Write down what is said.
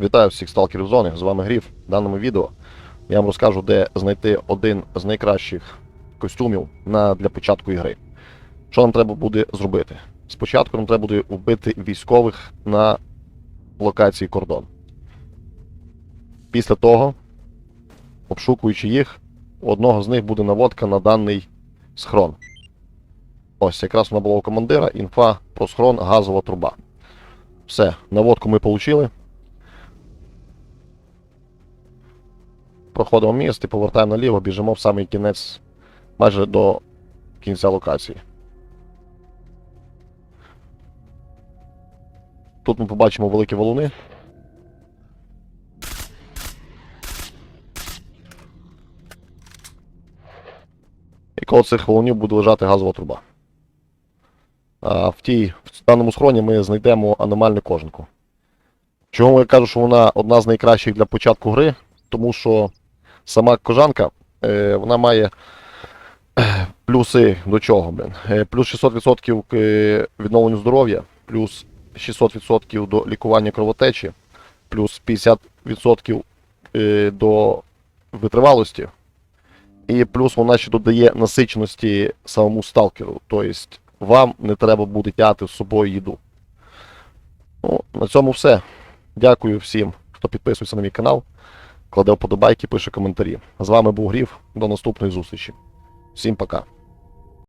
Вітаю всіх сталкерів зони, з вами Гріф. В даному відео я вам розкажу, де знайти один з найкращих костюмів на, для початку ігри. Що нам треба буде зробити? Спочатку нам треба буде вбити військових на локації кордон. Після того, обшукуючи їх, у одного з них буде наводка на даний схрон. Ось, якраз вона була у командира, інфа про схрон газова труба. Все, наводку ми отримали. Проходимо міст і повертаємо наліво, біжимо в самий кінець, майже до кінця локації. Тут ми побачимо великі валуни. І коло цих валунів буде лежати газова труба. А в тій, в даному схроні ми знайдемо аномальну кожанку. Чому я кажу, що вона одна з найкращих для початку гри? Тому що сама кожанка, е, вона має е, плюси до чого, блин. Е, плюс 600% к відновленню здоров'я, плюс 600% до лікування кровотечі, плюс 50% е, до витривалості. І плюс вона ще додає насиченості самому сталкеру. Тобто вам не треба буде тягати з собою їду. Ну, на цьому все. Дякую всім, хто підписується на мій канал, кладе вподобайки, пише коментарі. З вами був Гріф. До наступної зустрічі. Всім пока.